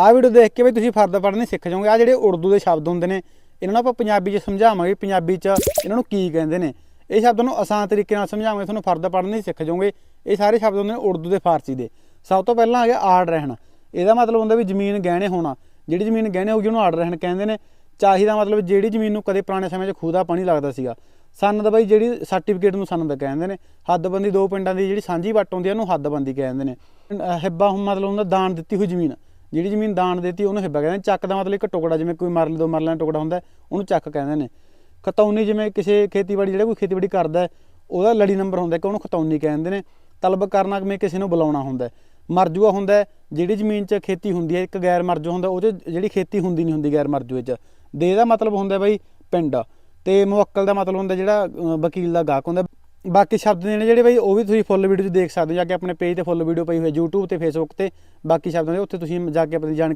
ਆਹ ਵੀਡੀਓ ਦੇਖ ਕੇ ਵੀ ਤੁਸੀਂ ਫਰਦ ਪੜ੍ਹਨੀ ਸਿੱਖ ਜਾਓਗੇ। ਆ ਜਿਹੜੇ ਉਰਦੂ ਦੇ ਸ਼ਬਦ ਹੁੰਦੇ ਨੇ, ਇਹਨਾਂ ਨੂੰ ਆਪਾਂ ਪੰਜਾਬੀ 'ਚ ਸਮਝਾਵਾਂਗੇ। ਪੰਜਾਬੀ 'ਚ ਇਹਨਾਂ ਨੂੰ ਕੀ ਕਹਿੰਦੇ ਨੇ? ਇਹ ਸ਼ਬਦ ਨੂੰ ਆਸਾਨ ਤਰੀਕੇ ਨਾਲ ਸਮਝਾਵਾਂਗੇ, ਤੁਹਾਨੂੰ ਫਰਦ ਪੜ੍ਹਨੀ ਸਿੱਖ ਜਾਓਗੇ। ਇਹ ਸਾਰੇ ਸ਼ਬਦ ਹੁੰਦੇ ਨੇ ਉਰਦੂ ਦੇ ਫਾਰਸੀ ਦੇ। ਸਭ ਤੋਂ ਪਹਿਲਾਂ ਆ ਗਿਆ ਆੜ ਰਹਿਣ। ਇਹਦਾ ਮਤਲਬ ਹੁੰਦਾ ਵੀ ਜ਼ਮੀਨ ਗਹਿਣੇ ਹੋਣਾ। ਜਿਹੜੀ ਜ਼ਮੀਨ ਗਹਿਣੇ ਹੋਊਗੀ, ਉਹਨੂੰ ਆੜ ਰਹਿਣ ਕਹਿੰਦੇ ਨੇ। ਚਾਹੀ ਦਾ ਮਤਲਬ ਜਿਹੜੀ ਜ਼ਮੀਨ ਨੂੰ ਕਦੇ ਪੁਰਾਣੇ ਸਮੇਂ 'ਚ ਖੂਦਾ ਪਾਣੀ ਲੱਗਦਾ ਸੀਗਾ। ਸੰਨ ਬਾਈ ਜਿਹੜੀ ਸਰਟੀਫਿਕੇਟ ਨੂੰ ਸੰਨ ਦਾ ਕਹਿੰਦੇ ਨੇ। ਹੱਦਬੰਦੀ ਦੋ ਪਿੰਡਾਂ ਦੀ ਜਿਹੜੀ ਸਾਂਝੀ ਵੱਟ ਹੁੰਦੀ ਹੈ ਉਹਨੂੰ ਹੱਦਬੰਦੀ ਕਹਿੰਦੇ ਨੇ। ਅਹ ਹਿੱਬਾ ਹੁਣ ਮਤਲਬ ਹੁੰਦਾ ਦਾਨ ਦਿੱਤੀ ਹੋਈ ਜ਼ਮੀਨ। ਜਿਹੜੀ ਜ਼ਮੀਨ ਦਾਨ ਦਿੱਤੀ, ਉਹਨੂੰ ਹਿੱਬਾ ਕਹਿੰਦੇ ਨੇ। ਚੱਕ ਦਾ ਮਤਲਬ ਇੱਕ ਟੁਕੜਾ, ਜਿਵੇਂ ਕੋਈ ਮਰਲੇ ਦੋ ਮਰਲਿਆਂ ਦਾ ਟੁਕੜਾ ਹੁੰਦਾ, ਉਹਨੂੰ ਚੱਕ ਕਹਿੰਦੇ ਨੇ। ਖਤੌਨੀ ਜਿਵੇਂ ਕਿਸੇ ਖੇਤੀਬਾੜੀ, ਜਿਹੜਾ ਕੋਈ ਖੇਤੀਬਾੜੀ ਕਰਦਾ ਉਹਦਾ ਲੜੀ ਨੰਬਰ ਹੁੰਦਾ ਕਿ ਉਹਨੂੰ ਖਤੌਨੀ ਕਹਿੰਦੇ ਨੇ। ਤਲਬ ਕਰਨਾ ਕਿਵੇਂ ਕਿਸੇ ਨੂੰ ਬੁਲਾਉਣਾ ਹੁੰਦਾ ਮਰਜੂਆ ਹੁੰਦਾ ਜਿਹੜੀ ਜ਼ਮੀਨ 'ਚ ਖੇਤੀ ਹੁੰਦੀ ਹੈ, ਇੱਕ ਗੈਰ ਮਰਜੂ ਹੁੰਦਾ, ਉਹ 'ਚ ਜਿਹੜੀ ਖੇਤੀ ਹੁੰਦੀ ਨਹੀਂ ਹੁੰਦੀ ਗੈਰ ਮਰਜੂਏ 'ਚ। ਦੇ ਦਾ ਮਤਲਬ ਹੁੰਦਾ ਬਈ ਪਿੰਡ। ਤੇ ਮੁਵੱਕਲ ਦਾ ਮਤਲਬ ਹੁੰਦਾ ਜਿਹੜਾ ਵਕੀਲ ਦਾ ਗਾਹਕ ਹੁੰਦਾ। ਬਾਕੀ ਸ਼ਬਦ ਨੇ ਜਿਹੜੇ ਬਈ, ਉਹ ਵੀ ਤੁਸੀਂ ਫੁੱਲ ਵੀਡੀਓ 'ਚ ਦੇਖ ਸਕਦੇ ਹੋ। ਜਾ ਕੇ ਆਪਣੇ ਪੇਜ ਤੇ ਫੁੱਲ ਵੀਡੀਓ ਪਈ ਹੋਈ ਹੈ YouTube ਤੇ Facebook ਤੇ। ਬਾਕੀ ਸ਼ਬਦਾਂ ਦੇ ਉੱਥੇ ਤੁਸੀਂ ਜਾ ਕੇ ਆਪਣੀ ਜਾਣ